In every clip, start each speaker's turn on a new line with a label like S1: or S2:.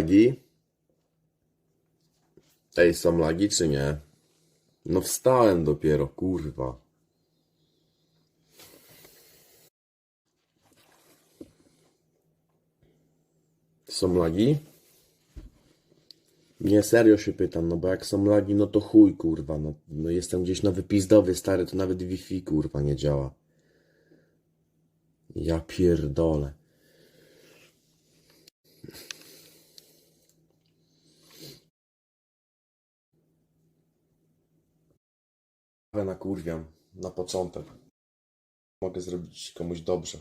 S1: Lagi? Ej, są lagi czy nie? No wstałem dopiero, kurwa. Są lagi? Nie, serio się pytam, no bo jak są lagi, no to chuj, kurwa, no, no jestem gdzieś na wypizdowie, stary, to nawet Wi-Fi, kurwa, nie działa. Ja pierdolę. Nakurwiam na początek. Mogę zrobić komuś dobrze.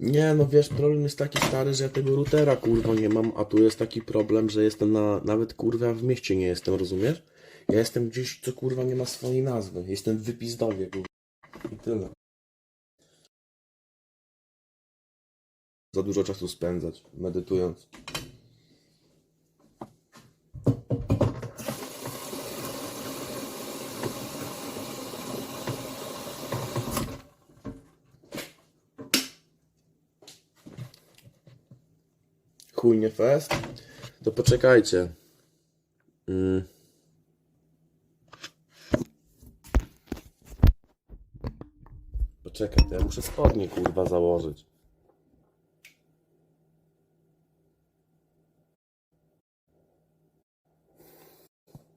S1: Nie, no wiesz, problem jest taki stary, że ja tego routera kurwa nie mam, a tu jest taki problem, że jestem na, nawet kurwa w mieście nie jestem, rozumiesz? Ja jestem gdzieś, co kurwa nie ma swojej nazwy. Jestem w wypizdowie, kurwa. I tyle. Za dużo czasu spędzać, medytując. Chujnie fest. To poczekajcie. Mm. Poczekaj, to ja muszę spodnie kurwa założyć.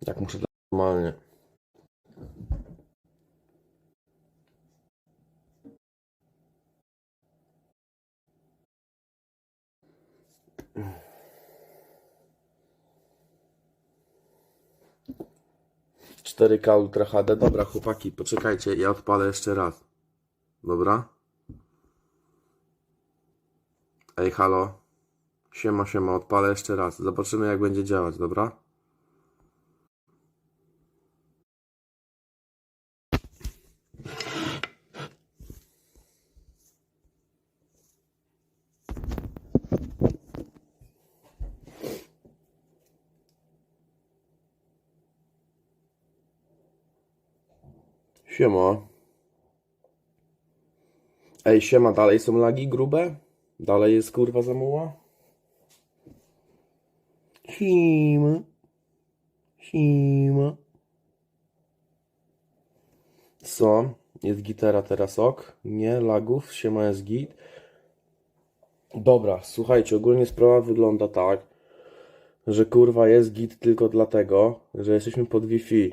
S1: Jak muszę normalnie. Cztery k Ultra HD. Dobra, chłopaki, poczekajcie, ja odpalę jeszcze raz. Dobra? Ej, halo. Siema, siema, odpalę jeszcze raz. Zobaczymy, jak będzie działać, dobra? Siema. Ej, siema, dalej są lagi grube? Dalej jest kurwa zamuła? Siema. Siema. Co? Jest gitara teraz ok? Nie, lagów, siema jest git. Dobra, słuchajcie, ogólnie sprawa wygląda tak, że kurwa jest git tylko dlatego, że jesteśmy pod Wi-Fi.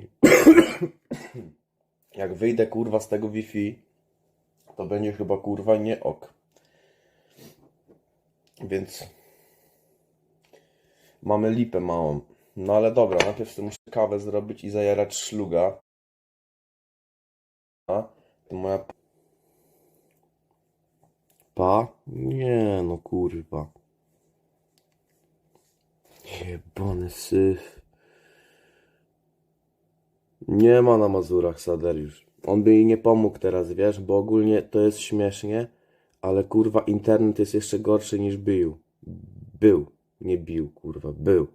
S1: Jak wyjdę kurwa z tego Wi-Fi, to będzie chyba kurwa nie ok. Więc mamy lipę małą. No ale dobra, najpierw sobie muszę kawę zrobić i zajarać szluga. A, to moja... Pa? Nie no kurwa. Jebany syf. Nie ma na Mazurach Saderiusz. On by jej nie pomógł teraz, wiesz, bo ogólnie to jest śmiesznie, ale kurwa internet jest jeszcze gorszy niż był. Był. Nie bił, kurwa, był.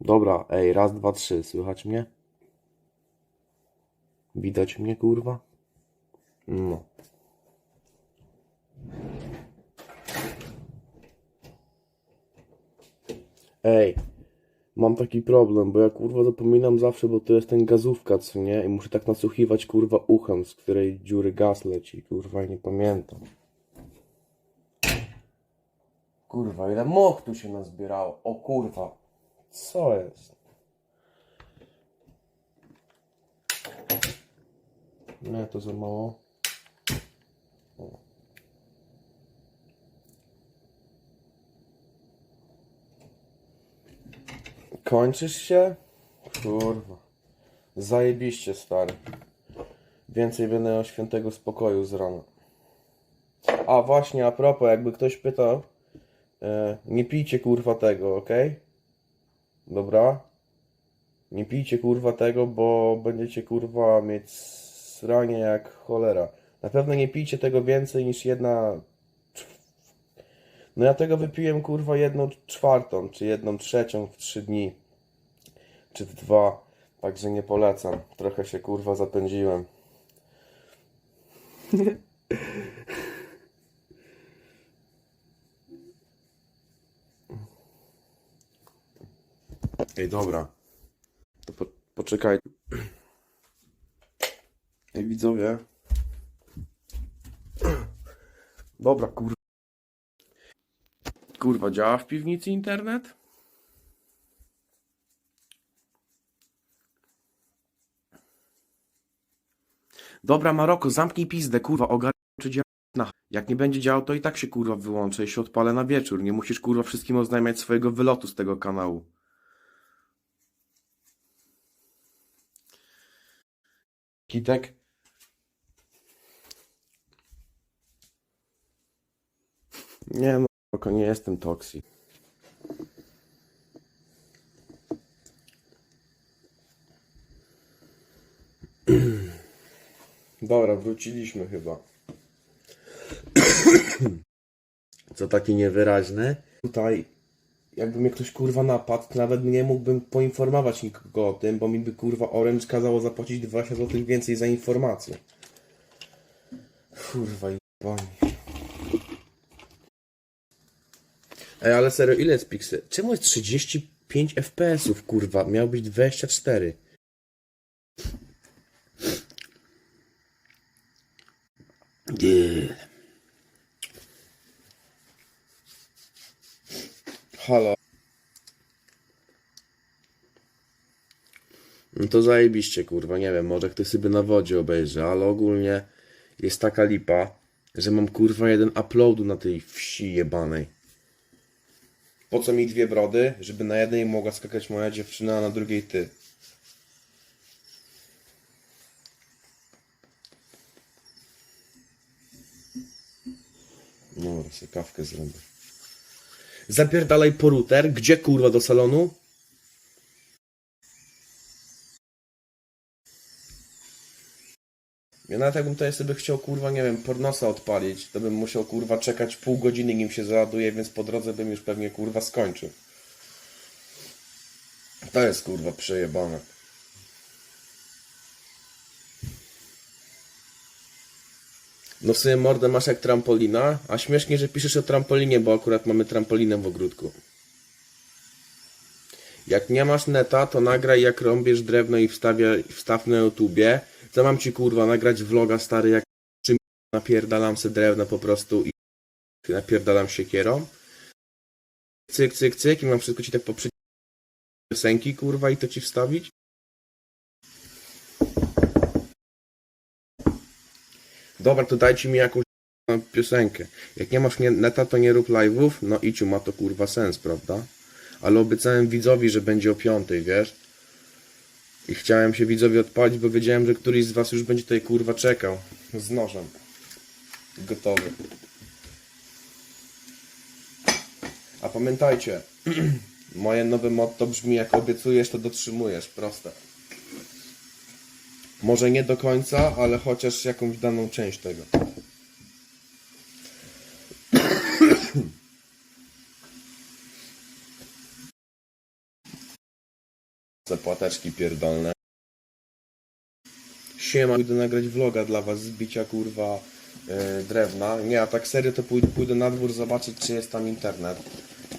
S1: Dobra, ej, raz, dwa, trzy, słychać mnie? Widać mnie, kurwa? No. Ej, mam taki problem, bo ja kurwa zapominam zawsze, bo to jest ten gazówka, co nie? I muszę tak nasłuchiwać kurwa uchem, z której dziury gaz leci, kurwa, i nie pamiętam. Kurwa, ile moch tu się nazbierało. O kurwa, co jest? Nie, to za mało. Kończysz się? Kurwa. Zajebiście, stary. Więcej będę miał świętego spokoju z rana. A właśnie, a propos, jakby ktoś pytał, e, nie pijcie kurwa tego, ok? Dobra? Nie pijcie kurwa tego, bo będziecie kurwa mieć sranie jak cholera. Na pewno nie pijcie tego więcej niż jedna. No ja tego wypiłem kurwa jedną czwartą, czy jedną trzecią w trzy dni, czy dwa. Także nie polecam. Trochę się kurwa zapędziłem. Ej, dobra. To po, poczekaj. Ej, widzowie. Dobra, kurwa. Kurwa, działa w piwnicy internet? Dobra, Maroko, zamknij pizdę, kurwa, ogarnij czy działa. Na. Jak nie będzie działał, to i tak się kurwa wyłączę i się odpalę na wieczór. Nie musisz kurwa wszystkim oznajmiać swojego wylotu z tego kanału. Kitek? Nie no, nie jestem toksik. Dobra, wróciliśmy chyba. Co taki niewyraźny? Tutaj, jakby mnie ktoś kurwa napadł, to nawet nie mógłbym poinformować nikogo o tym, bo mi by kurwa Orange kazało zapłacić 20 zł więcej za informację. Kurwa i bani. Ej, ale serio, ile jest piksel? Czemu jest 35 FPS-ów, kurwa? Miał być 24. Nie. Halo. No to zajebiście, kurwa, nie wiem, może ktoś sobie na wodzie obejrzy, ale ogólnie jest taka lipa, że mam kurwa jeden uploadu na tej wsi jebanej. Po co mi dwie brody? Żeby na jednej mogła skakać moja dziewczyna, a na drugiej ty. No, sobie kawkę zrobię. Zapierdalaj po. Gdzie kurwa do salonu? Ja nawet jakbym tutaj sobie chciał kurwa, nie wiem, pornosa odpalić, to bym musiał kurwa czekać pół godziny nim się załaduje, więc po drodze bym już pewnie kurwa skończył. To jest kurwa przejebane. No w sumie mordę masz jak trampolina, a śmiesznie, że piszesz o trampolinie, bo akurat mamy trampolinę w ogródku. Jak nie masz neta, to nagraj jak rąbiesz drewno i wstawiaj, wstaw na YouTubie. Co mam ci kurwa nagrać vloga stary jak czym napierdalam se drewno po prostu i napierdalam siekierą. Cyk, cyk, cyk i mam wszystko ci tak poprzy piosenki kurwa i to ci wstawić. Dobra, to dajcie mi jakąś piosenkę. Jak nie masz neta, to nie rób live'ów. No idź, ma to kurwa sens, prawda? Ale obiecałem widzowi, że będzie o piątej, wiesz? I chciałem się widzowi odpalić, bo wiedziałem, że któryś z was już będzie tutaj kurwa czekał. Z nożem. Gotowy. A pamiętajcie, moje nowe motto brzmi jak obiecujesz, to dotrzymujesz. Proste. Może nie do końca, ale chociaż jakąś daną część tego. Te płateczki pierdolne. Siema, pójdę nagrać vloga dla was z bicia kurwa yy, drewna. Nie, a tak serio to pójdę, pójdę na dwór zobaczyć czy jest tam internet.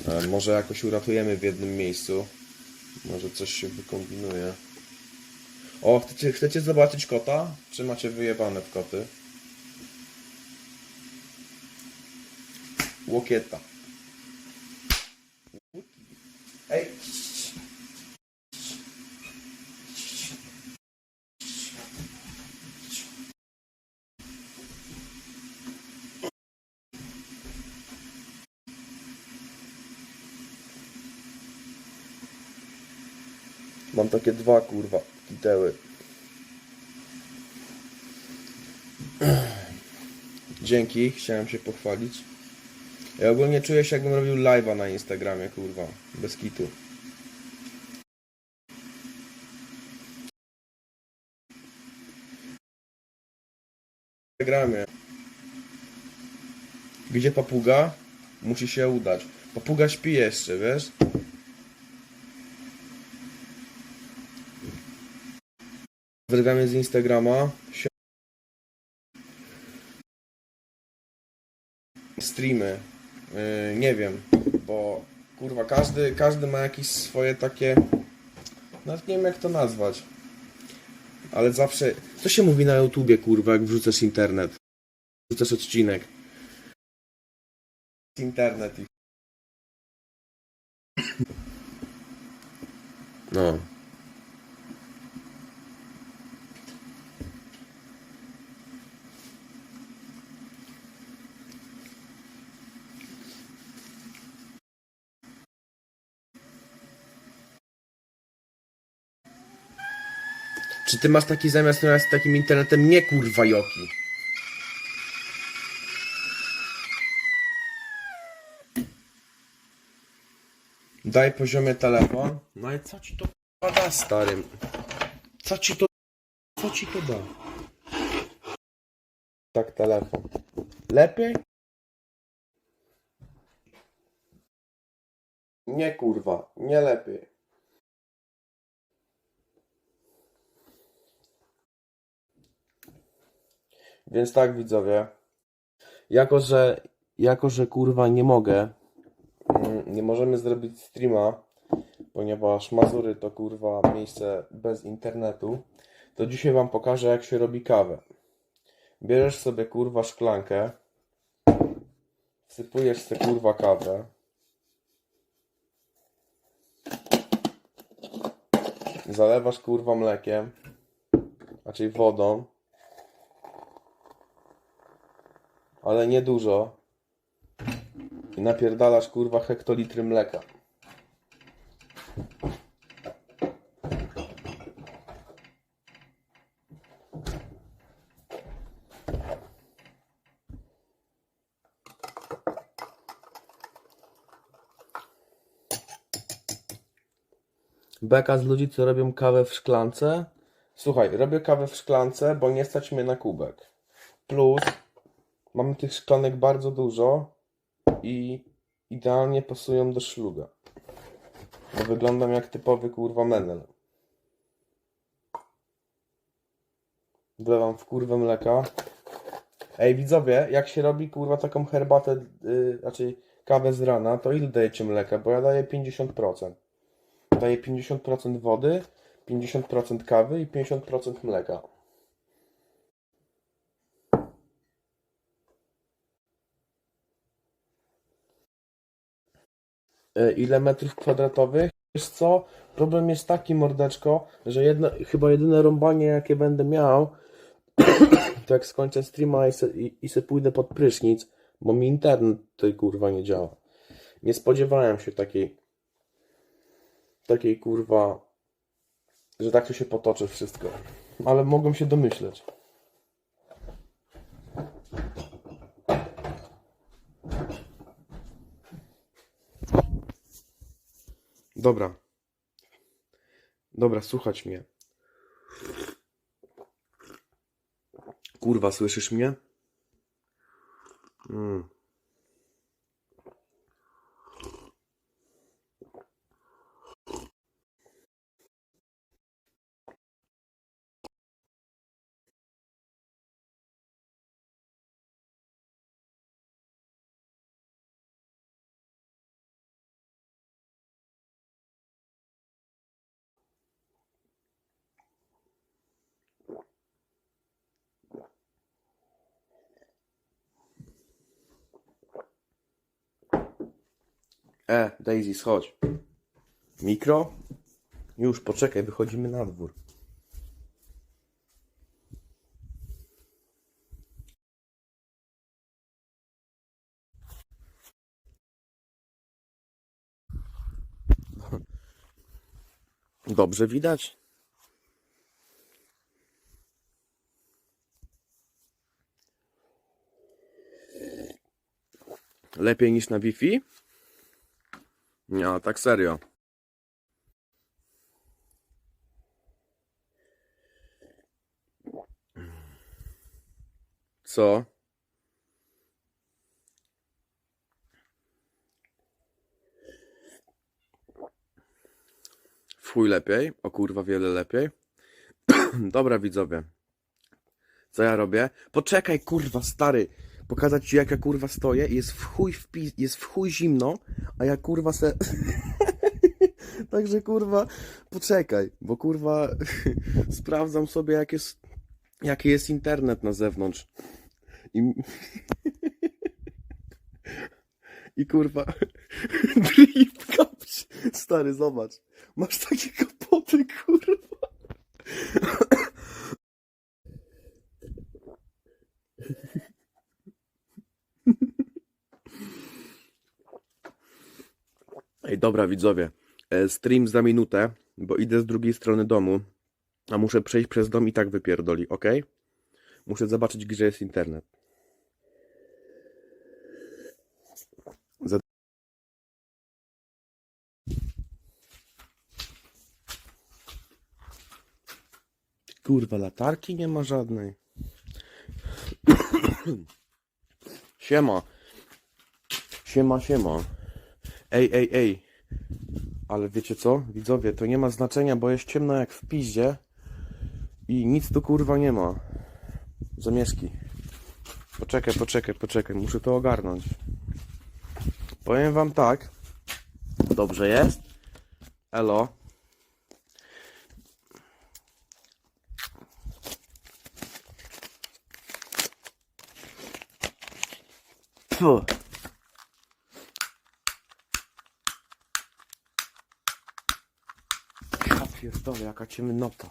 S1: E, może jakoś uratujemy w jednym miejscu. Może coś się wykombinuje. O, chcecie, chcecie zobaczyć kota? Czy macie wyjebane w koty? Łokieta. Ej! Mam takie dwa kurwa Dzięki, chciałem się pochwalić. Ja ogólnie czuję się jakbym robił live'a na Instagramie, kurwa. Bez kitu. Instagramie. Gdzie papuga? Musi się udać. Papuga śpi jeszcze, wiesz? Pozdrawiamy z Instagrama. Streamy. Yy, nie wiem, bo kurwa każdy, każdy ma jakieś swoje takie. Nawet nie wiem jak to nazwać. Ale zawsze. Co się mówi na YouTubie, kurwa, jak wrzucasz internet? Wrzucasz odcinek. Internet i. No. Czy ty masz taki zamiast z takim internetem? Nie kurwa Joki. Daj poziomie telefon. No i co ci to da, starym? Co ci to... Co ci to da? Tak, telefon. Lepiej? Nie kurwa, nie lepiej. Więc tak widzowie. Jako, że jako, że kurwa nie mogę mm, nie możemy zrobić streama, ponieważ Mazury to kurwa miejsce bez internetu, to dzisiaj wam pokażę jak się robi kawę. Bierzesz sobie kurwa szklankę, wsypujesz sobie kurwa kawę, zalewasz kurwa mlekiem, raczej wodą, ale nie dużo. I napierdalasz kurwa hektolitry mleka. Beka z ludzi, co robią kawę w szklance. Słuchaj, robię kawę w szklance, bo nie stać mnie na kubek. Plus Mamy tych szklanek bardzo dużo i idealnie pasują do szluga. Bo wyglądam jak typowy kurwa menel. Wlewam w kurwę mleka. Ej widzowie, jak się robi kurwa taką herbatę, yy, raczej kawę z rana, to ile dajecie mleka? Bo ja daję 50%. Daję 50% wody, 50% kawy i 50% mleka. Ile metrów kwadratowych. Wiesz co? Problem jest taki, mordeczko, że jedno, chyba jedyne rąbanie, jakie będę miał, to jak skończę streama i se, i, i se pójdę pod prysznic, bo mi internet tutaj kurwa nie działa. Nie spodziewałem się takiej, takiej kurwa, że tak to się potoczy wszystko. Ale mogłem się domyśleć. Dobra. Dobra, słuchać mnie. Kurwa, słyszysz mnie? Mm. E, Daisy, schodź. Mikro? Już, poczekaj, wychodzimy na dwór. Dobrze widać? Lepiej niż na Wi-Fi? Nie, tak serio. Co? Chuj lepiej, o kurwa wiele lepiej. Dobra widzowie. Co ja robię? Poczekaj kurwa stary. Pokazać ci jak ja kurwa stoję. Jest w chuj wpis, jest w chuj zimno, a ja kurwa se... Także kurwa, poczekaj, bo kurwa sprawdzam sobie jak jest, jaki jest internet na zewnątrz. I, I kurwa, drip. Stary, zobacz. Masz takie kapoty, kurwa. Ej, dobra widzowie, e, stream za minutę, bo idę z drugiej strony domu, a muszę przejść przez dom i tak wypierdoli, ok? Muszę zobaczyć, gdzie jest internet. Kurwa, latarki nie ma żadnej. Siema. Siema, siema. Ej, ej, ej. Ale wiecie co? Widzowie, to nie ma znaczenia, bo jest ciemno jak w piździe i nic tu kurwa nie ma. Zamieszki. Poczekaj, poczekaj, poczekaj, muszę to ogarnąć. Powiem wam tak. Dobrze jest? Elo. Fuh. Ja pierdolę, jaka ciemnota.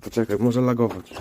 S1: Poczekaj, może lagować.